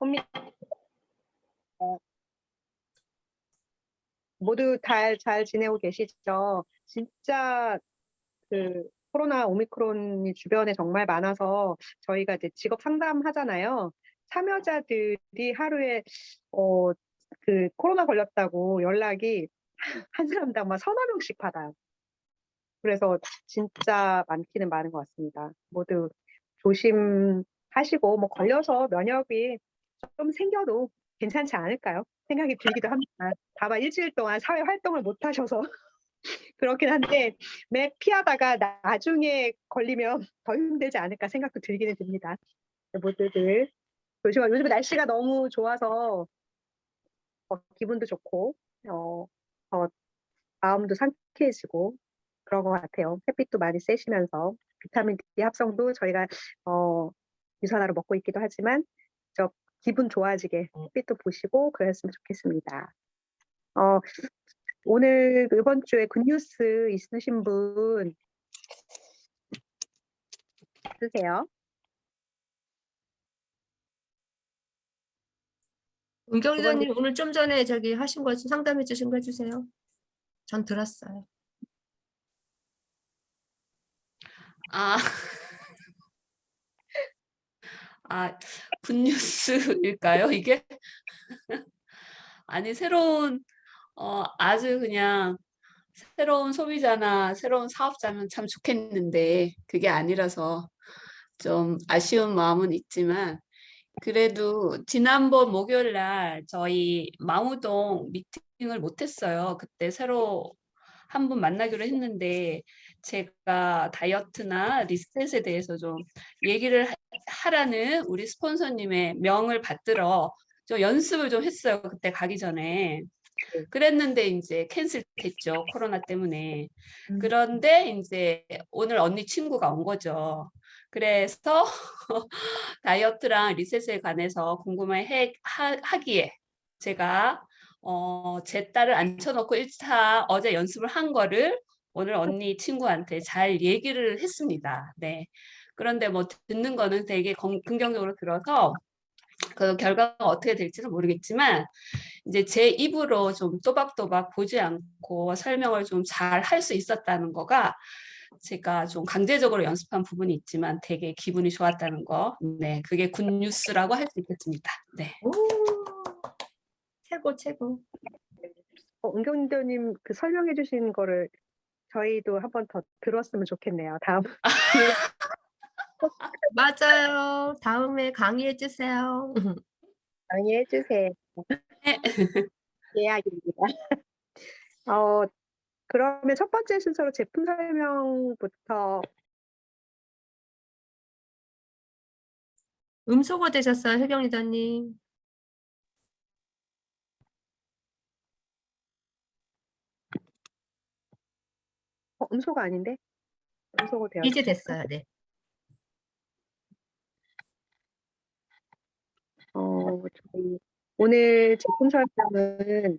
혼미 어, 모두 잘, 잘 지내고 계시죠? 진짜 그 코로나 오미크론이 주변에 정말 많아서 저희가 이제 직업 상담하잖아요. 참여자들이 하루에 어, 그 코로나 걸렸다고 연락이 한 사람당 막 서너 명씩 받아요. 그래서 진짜 많기는 많은 것 같습니다. 모두 조심하시고 뭐 걸려서 면역이 좀 생겨도 괜찮지 않을까요? 생각이 들기도 합니다. 다만 일주일 동안 사회 활동을 못 하셔서 그렇긴 한데 매 피하다가 나중에 걸리면 더 힘들지 않을까 생각도 들기는 듭니다. 모두들 조심하고 요즘 날씨가 너무 좋아서 어, 기분도 좋고 어, 어, 마음도 상쾌해지고 그런 것 같아요. 햇빛도 많이 쐬시면서 비타민 D 합성도 저희가 어, 유산화로 먹고 있기도 하지만 저 기분 좋아지게 햇빛도 보시고 그랬으면 좋겠습니다. 어, 오늘 이번 주에 굿뉴스 있으신 분 있으세요? 은경 두 리더님 오늘 좀 전에 저기 하신 거 상담해 주신 거 해주세요. 전 들었어요. 아, 아, 굿뉴스일까요, 이게? 아니, 새로운, 어, 아주 그냥 새로운 소비자나 새로운 사업자면 참 좋겠는데, 그게 아니라서 좀 아쉬운 마음은 있지만, 그래도 지난번 목요일 날 저희 마무동 미팅을 못했어요. 그때 새로 한 분 만나기로 했는데, 제가 다이어트나 리셋에 대해서 좀 얘기를 하- 하라는 우리 스폰서님의 명을 받들어 좀 연습을 좀 했어요. 그때 가기 전에. 네. 그랬는데 이제 캔슬 됐죠. 코로나 때문에. 음. 그런데 이제 오늘 언니 친구가 온 거죠. 그래서 다이어트랑 리셋에 관해서 궁금해 해, 하, 하기에 제가 어, 제 딸을 앉혀놓고 1차 어제 연습을 한 거를 오늘 언니 친구한테 잘 얘기를 했습니다. 네. 그런데 뭐 듣는 거는 되게 건- 긍정적으로 들어서 그 결과가 어떻게 될지는 모르겠지만 이제 제 입으로 좀 또박또박 보지 않고 설명을 좀 잘 할 수 있었다는 거가 제가 좀 강제적으로 연습한 부분이 있지만 되게 기분이 좋았다는 거. 네. 그게 굿뉴스라고 할 수 있겠습니다. 네. 오, 최고 최고. 어, 은경리더님 그 설명해 주신 거를 저희도 한번 더 들었으면 좋겠네요. 다음 맞아요. 다음에 강의해 주세요. 강의해 주세요. 네. 예약입니다. 어, 그러면 첫 번째 순서로 제품 설명부터 음소거 되셨어요, 혜경 리더님. 어, 음소가 아닌데? 음소가 되어 이제 됐어요. 네. 어, 저희 오늘 제품 설명은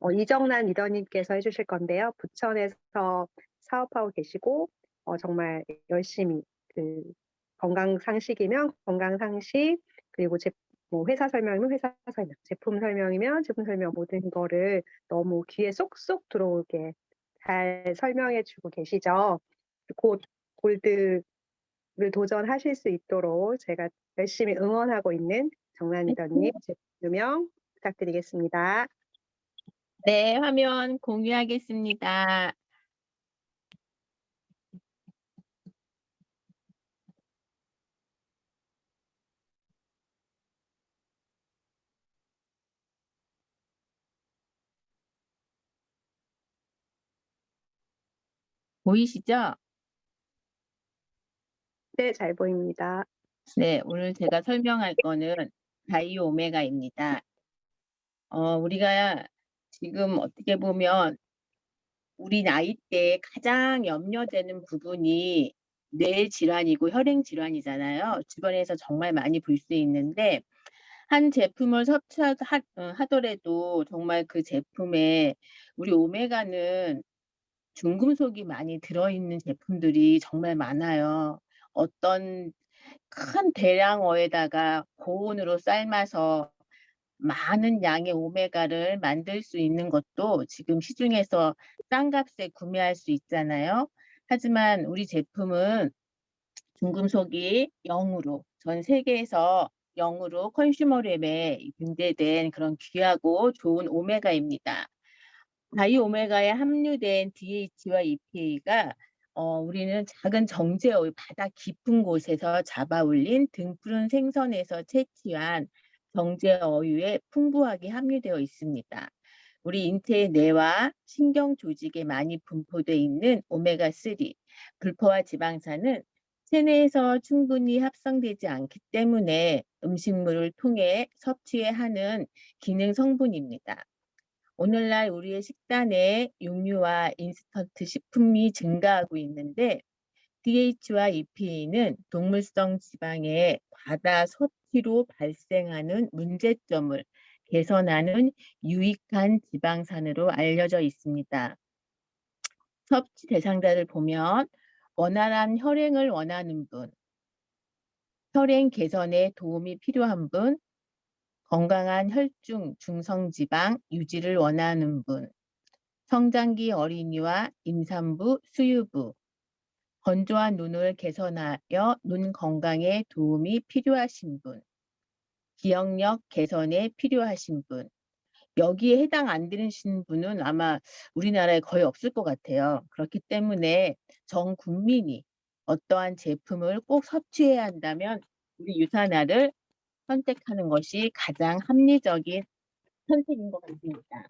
어, 이정란 리더님께서 해주실 건데요. 부천에서 사업하고 계시고 어, 정말 열심히 그 건강 상식이면 건강 상식 그리고 제, 뭐 회사 설명이면 회사 설명, 제품 설명이면 제품 설명 모든 거를 너무 귀에 쏙쏙 들어오게 잘 설명해주고 계시죠. 곧 골드를 도전하실 수 있도록 제가 열심히 응원하고 있는 정란 리더님 제품 유명 부탁드리겠습니다. 네, 화면 공유하겠습니다. 보이시죠? 네, 잘 보입니다. 네, 오늘 제가 설명할 거는 다이오 오메가입니다. 어, 우리가 지금 어떻게 보면 우리 나이 때 가장 염려되는 부분이 뇌 질환이고 혈행 질환이잖아요. 주변에서 정말 많이 볼 수 있는데 한 제품을 섭취하더라도 정말 그 제품에 우리 오메가는 중금속이 많이 들어있는 제품들이 정말 많아요. 어떤 큰 대량어에다가 고온으로 삶아서 많은 양의 오메가를 만들 수 있는 것도 지금 시중에서 싼 값에 구매할 수 있잖아요. 하지만 우리 제품은 중금속이 0으로 전 세계에서 0으로 컨슈머랩에 등재된 그런 귀하고 좋은 오메가입니다. 다이 오메가에 함유된 DH와 EPA가 어, 우리는 작은 정제어의 바다 깊은 곳에서 잡아 올린 등푸른 생선에서 채취한 정제어유에 풍부하게 함유되어 있습니다. 우리 인체의 뇌와 신경 조직에 많이 분포되어 있는 오메가3, 불포화 지방산은 체내에서 충분히 합성되지 않기 때문에 음식물을 통해 섭취해야 하는 기능 성분입니다. 오늘날 우리의 식단에 육류와 인스턴트 식품이 증가하고 있는데 DH와 EPA는 동물성 지방의 과다 섭취로 발생하는 문제점을 개선하는 유익한 지방산으로 알려져 있습니다. 섭취 대상자를 보면 원활한 혈행을 원하는 분, 혈행 개선에 도움이 필요한 분, 건강한 혈중 중성지방 유지를 원하는 분, 성장기 어린이와 임산부, 수유부, 건조한 눈을 개선하여 눈 건강에 도움이 필요하신 분, 기억력 개선에 필요하신 분, 여기에 해당 안 되시는 분은 아마 우리나라에 거의 없을 것 같아요. 그렇기 때문에 전 국민이 어떠한 제품을 꼭 섭취해야 한다면 우리 유산화를 선택하는 것이 가장 합리적인 선택인 것 같습니다.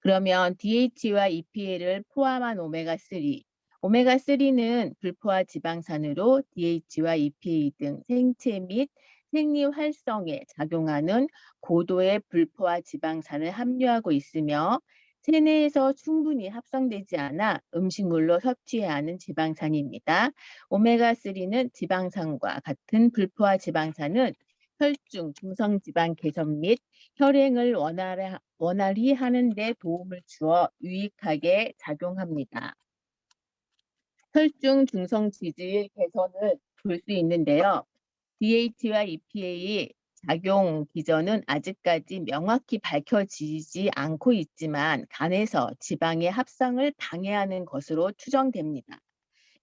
그러면 DH와 EPA를 포함한 오메가3. 오메가3는 불포화 지방산으로 DH와 EPA 등 생체 및 생리 활성에 작용하는 고도의 불포화 지방산을 함유하고 있으며 체내에서 충분히 합성되지 않아 음식물로 섭취해야 하는 지방산입니다. 오메가3는 지방산과 같은 불포화 지방산은 혈중 중성지방 개선 및 혈행을 원활히, 원활히 하는 데 도움을 주어 유익하게 작용합니다. 혈중 중성 지질 개선을 볼 수 있는데요. DH와 EPA 작용 기전은 아직까지 명확히 밝혀지지 않고 있지만 간에서 지방의 합성을 방해하는 것으로 추정됩니다.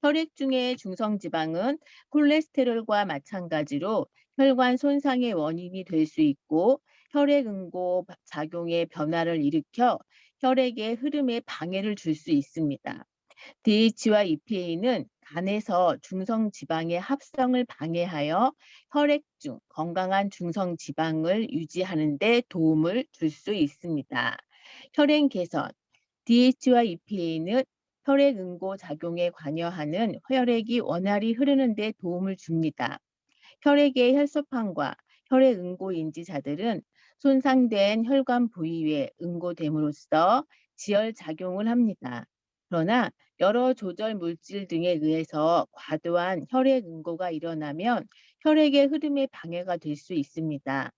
혈액 중의 중성 지방은 콜레스테롤과 마찬가지로 혈관 손상의 원인이 될 수 있고 혈액 응고 작용의 변화를 일으켜 혈액의 흐름에 방해를 줄 수 있습니다. DH와 EPA는 간에서 중성 지방의 합성을 방해하여 혈액 중 건강한 중성 지방을 유지하는 데 도움을 줄 수 있습니다. 혈행 개선 DH와 EPA는 혈액 응고 작용에 관여하는 혈액이 원활히 흐르는 데 도움을 줍니다. 혈액의 혈소판과 혈액 응고 인지자들은 손상된 혈관 부위에 응고됨으로써 지혈 작용을 합니다. 그러나 여러 조절 물질 등에 의해서 과도한 혈액 응고가 일어나면 혈액의 흐름에 방해가 될 수 있습니다.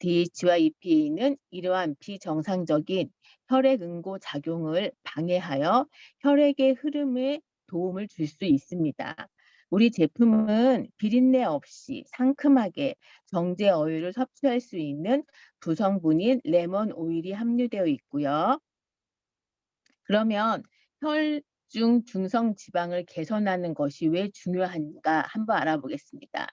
DH와 EPA는 이러한 비정상적인 혈액 응고 작용을 방해하여 혈액의 흐름에 도움을 줄 수 있습니다. 우리 제품은 비린내 없이 상큼하게 정제 어유를 섭취할 수 있는 부성분인 레몬 오일이 함유되어 있고요. 그러면 혈중 중성 지방을 개선하는 것이 왜 중요한가 한번 알아보겠습니다.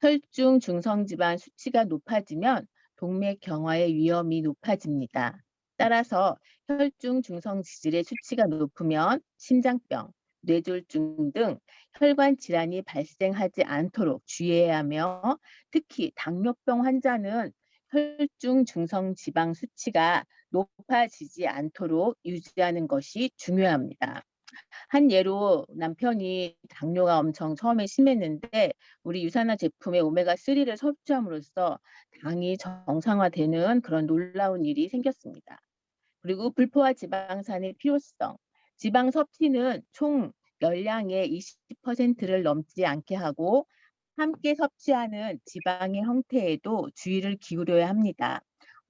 혈중 중성 지방 수치가 높아지면 동맥 경화의 위험이 높아집니다. 따라서 혈중 중성 지질의 수치가 높으면 심장병, 뇌졸중 등 혈관 질환이 발생하지 않도록 주의해야 하며 특히 당뇨병 환자는 혈중 중성 지방 수치가 높아지지 않도록 유지하는 것이 중요합니다. 한 예로 남편이 당뇨가 엄청 처음에 심했는데 우리 유산화 제품의 오메가3를 섭취함으로써 당이 정상화되는 그런 놀라운 일이 생겼습니다. 그리고 불포화 지방산의 필요성. 지방 섭취는 총 열량의 20%를 넘지 않게 하고 함께 섭취하는 지방의 형태에도 주의를 기울여야 합니다.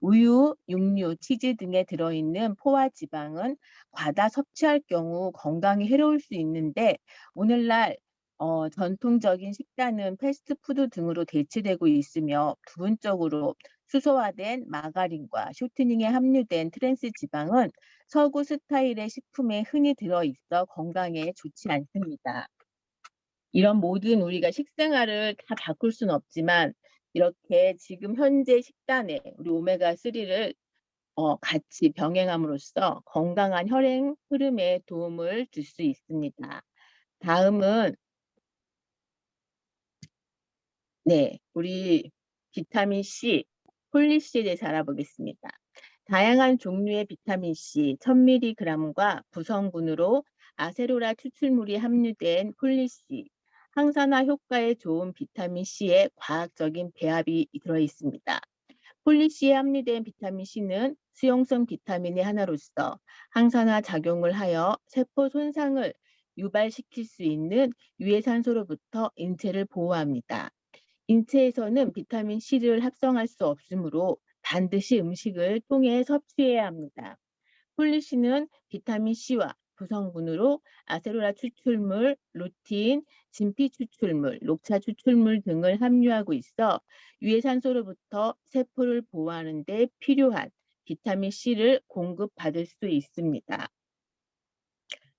우유, 육류, 치즈 등에 들어있는 포화 지방은 과다 섭취할 경우 건강에 해로울 수 있는데 오늘날 어, 전통적인 식단은 패스트푸드 등으로 대체되고 있으며 부분적으로 수소화된 마가린과 쇼트닝에 함유된 트랜스 지방은 서구 스타일의 식품에 흔히 들어있어 건강에 좋지 않습니다. 이런 모든 우리가 식생활을 다 바꿀 수는 없지만 이렇게 지금 현재 식단에 우리 오메가3를 어, 같이 병행함으로써 건강한 혈행 흐름에 도움을 줄 수 있습니다. 다음은 네, 우리 비타민 C, 폴리씨에 대해서 알아보겠습니다. 다양한 종류의 비타민 C 1000mg과 구성분으로 아세로라 추출물이 함유된 폴리씨, 항산화 효과에 좋은 비타민 C의 과학적인 배합이 들어 있습니다. 폴리씨에 함유된 비타민 C는 수용성 비타민의 하나로서 항산화 작용을 하여 세포 손상을 유발시킬 수 있는 유해산소로부터 인체를 보호합니다. 인체에서는 비타민 C를 합성할 수 없으므로 반드시 음식을 통해 섭취해야 합니다. 폴리씨는 비타민 C와 구성분으로 아세로라 추출물, 루틴, 진피 추출물, 녹차 추출물 등을 함유하고 있어 유해산소로부터 세포를 보호하는 데 필요한 비타민 C를 공급받을 수 있습니다.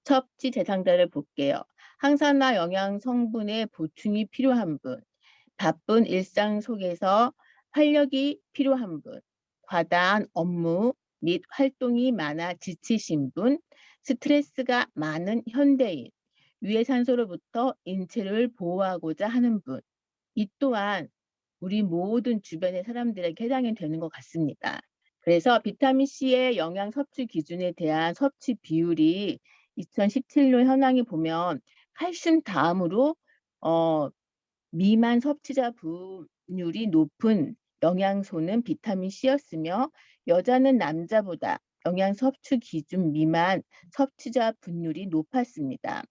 섭취 대상자를 볼게요. 항산화 영양 성분의 보충이 필요한 분, 바쁜 일상 속에서 활력이 필요한 분, 과다한 업무 및 활동이 많아 지치신 분, 스트레스가 많은 현대인, 유해산소로부터 인체를 보호하고자 하는 분, 이 또한 우리 모든 주변의 사람들에게 해당이 되는 것 같습니다. 그래서 비타민 C의 영양 섭취 기준에 대한 섭취 비율이 2017년 현황에 보면 칼슘 다음으로 어, 미만 섭취자 분율이 높은 영양소는 비타민 C였으며 여자는 남자보다 영양 섭취 기준 미만 섭취자 분율이 높았습니다.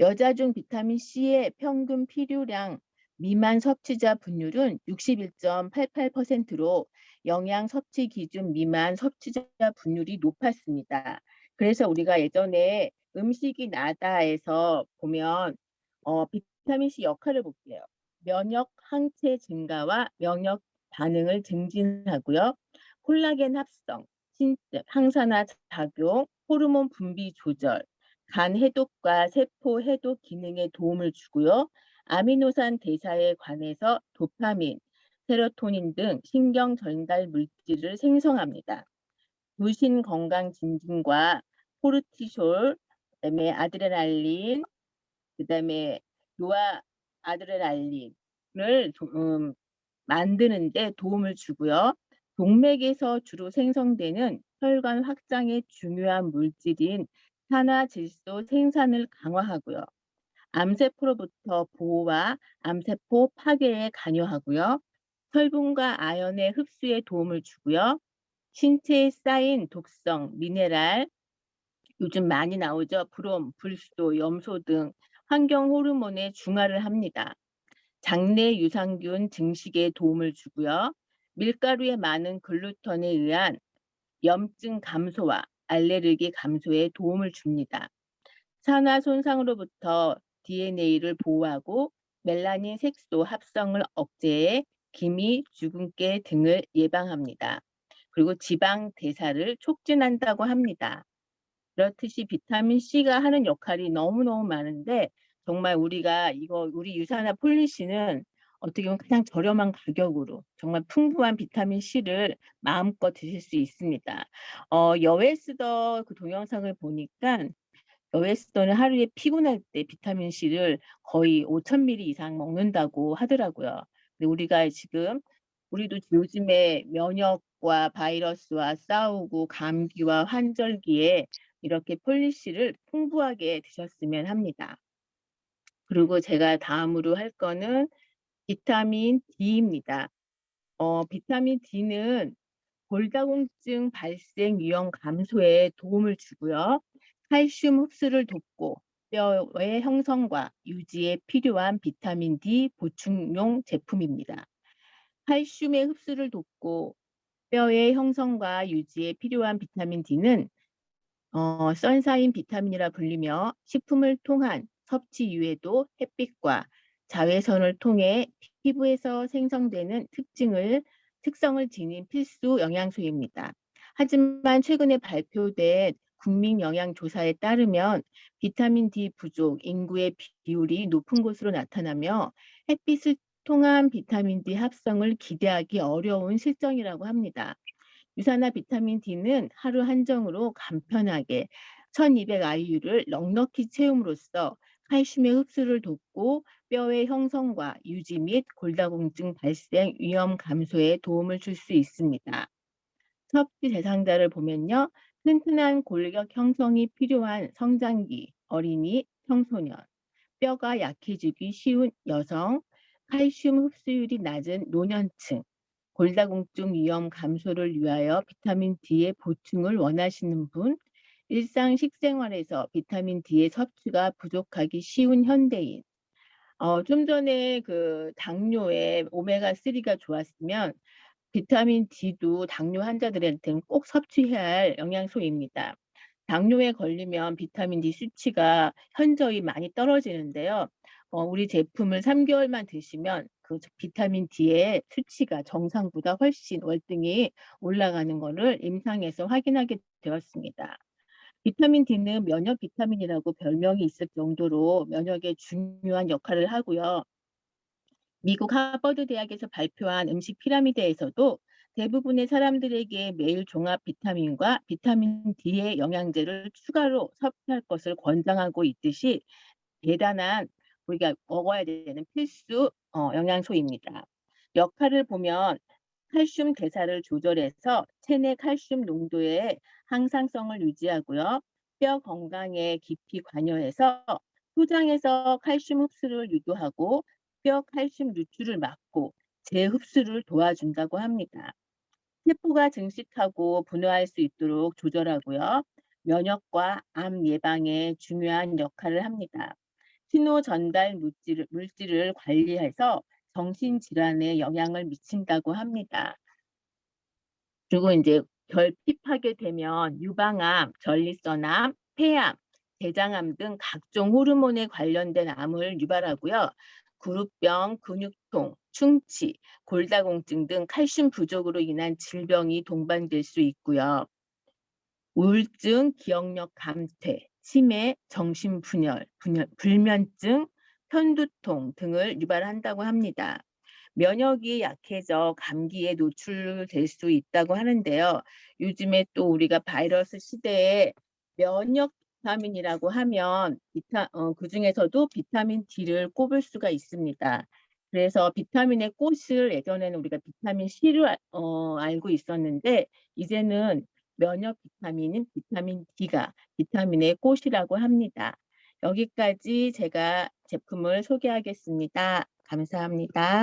여자 중 비타민 C의 평균 필요량 미만 섭취자 분율은 61.88%로 영양 섭취 기준 미만 섭취자 분율이 높았습니다. 그래서 우리가 예전에 음식이 나다에서 보면 어, 비타민 C 역할을 볼게요. 면역 항체 증가와 면역 반응을 증진하고요. 콜라겐 합성, 신습, 항산화 작용, 호르몬 분비 조절, 간 해독과 세포 해독 기능에 도움을 주고요. 아미노산 대사에 관해서 도파민, 세로토닌 등 신경 전달 물질을 생성합니다. 무신 건강 증진과 코르티솔, 그다음에 아드레날린, 그다음에 노아 아드레날린을 도- 음, 만드는데 도움을 주고요. 동맥에서 주로 생성되는 혈관 확장에 중요한 물질인 산화질소 생산을 강화하고요. 암세포로부터 보호와 암세포 파괴에 관여하고요. 철분과 아연의 흡수에 도움을 주고요. 신체에 쌓인 독성, 미네랄, 요즘 많이 나오죠. 브롬, 불소, 염소 등 환경 호르몬의 중화를 합니다. 장내 유산균 증식에 도움을 주고요. 밀가루에 많은 글루텐에 의한 염증 감소와 알레르기 감소에 도움을 줍니다. 산화 손상으로부터 DNA를 보호하고 멜라닌 색소 합성을 억제해 기미, 주근깨 등을 예방합니다. 그리고 지방 대사를 촉진한다고 합니다. 그렇듯이 비타민 C가 하는 역할이 너무너무 많은데 정말 우리가 이거 우리 유산화 폴리시는 어떻게 보면 가장 저렴한 가격으로 정말 풍부한 비타민 C를 마음껏 드실 수 있습니다. 어, 여웨스더 그 동영상을 보니까 여웨스더는 하루에 피곤할 때 비타민 C를 거의 5,000ml 이상 먹는다고 하더라고요. 근데 우리가 지금 우리도 요즘에 면역과 바이러스와 싸우고 감기와 환절기에 이렇게 폴리시를 풍부하게 드셨으면 합니다. 그리고 제가 다음으로 할 거는 비타민 D입니다. 어, 비타민 D는 골다공증 발생 위험 감소에 도움을 주고요. 칼슘 흡수를 돕고 뼈의 형성과 유지에 필요한 비타민 D 보충용 제품입니다. 칼슘의 흡수를 돕고 뼈의 형성과 유지에 필요한 비타민 D는 어, 선사인 비타민이라 불리며 식품을 통한 섭취 이후에도 햇빛과 자외선을 통해 피부에서 생성되는 특징을 특성을 지닌 필수 영양소입니다. 하지만 최근에 발표된 국민 영양 조사에 따르면 비타민 D 부족 인구의 비율이 높은 곳으로 나타나며 햇빛을 통한 비타민 D 합성을 기대하기 어려운 실정이라고 합니다. 유산화 비타민 D는 하루 한정으로 간편하게 1200 IU를 넉넉히 채움으로써 칼슘의 흡수를 돕고 뼈의 형성과 유지 및 골다공증 발생 위험 감소에 도움을 줄 수 있습니다. 섭취 대상자를 보면요. 튼튼한 골격 형성이 필요한 성장기, 어린이, 청소년, 뼈가 약해지기 쉬운 여성, 칼슘 흡수율이 낮은 노년층, 골다공증 위험 감소를 위하여 비타민 D의 보충을 원하시는 분, 일상 식생활에서 비타민 D의 섭취가 부족하기 쉬운 현대인, 어, 좀 전에 그 당뇨에 오메가3가 좋았으면 비타민 D도 당뇨 환자들한테는 꼭 섭취해야 할 영양소입니다. 당뇨에 걸리면 비타민 D 수치가 현저히 많이 떨어지는데요. 어, 우리 제품을 3개월만 드시면 그 비타민 D의 수치가 정상보다 훨씬 월등히 올라가는 것을 임상에서 확인하게 되었습니다. 비타민 D는 면역 비타민이라고 별명이 있을 정도로 면역에 중요한 역할을 하고요. 미국 하버드 대학에서 발표한 음식 피라미드에서도 대부분의 사람들에게 매일 종합 비타민과 비타민 D의 영양제를 추가로 섭취할 것을 권장하고 있듯이 대단한 우리가 먹어야 되는 필수 어, 영양소입니다. 역할을 보면 칼슘 대사를 조절해서 체내 칼슘 농도의 항상성을 유지하고요. 뼈 건강에 깊이 관여해서 소장에서 칼슘 흡수를 유도하고 뼈 칼슘 누출을 막고 재흡수를 도와준다고 합니다. 세포가 증식하고 분화할 수 있도록 조절하고요. 면역과 암 예방에 중요한 역할을 합니다. 신호 전달 물질을, 물질을 관리해서 정신질환에 영향을 미친다고 합니다. 그리고 이제 결핍하게 되면 유방암, 전립선암, 폐암, 대장암 등 각종 호르몬에 관련된 암을 유발하고요. 구루병, 근육통, 충치, 골다공증 등 칼슘 부족으로 인한 질병이 동반될 수 있고요. 우울증, 기억력 감퇴, 치매, 정신분열, 분열, 불면증, 편두통 등을 유발한다고 합니다. 면역이 약해져 감기에 노출될 수 있다고 하는데요. 요즘에 또 우리가 바이러스 시대에 면역 비타민이라고 하면 비타, 어, 그 중에서도 비타민 D를 꼽을 수가 있습니다. 그래서 비타민의 꽃을 예전에는 우리가 비타민 C를 알- 어, 알고 있었는데 이제는 면역 비타민인 비타민 D가 비타민의 꽃이라고 합니다. 여기까지 제가 제품을 소개하겠습니다. 감사합니다.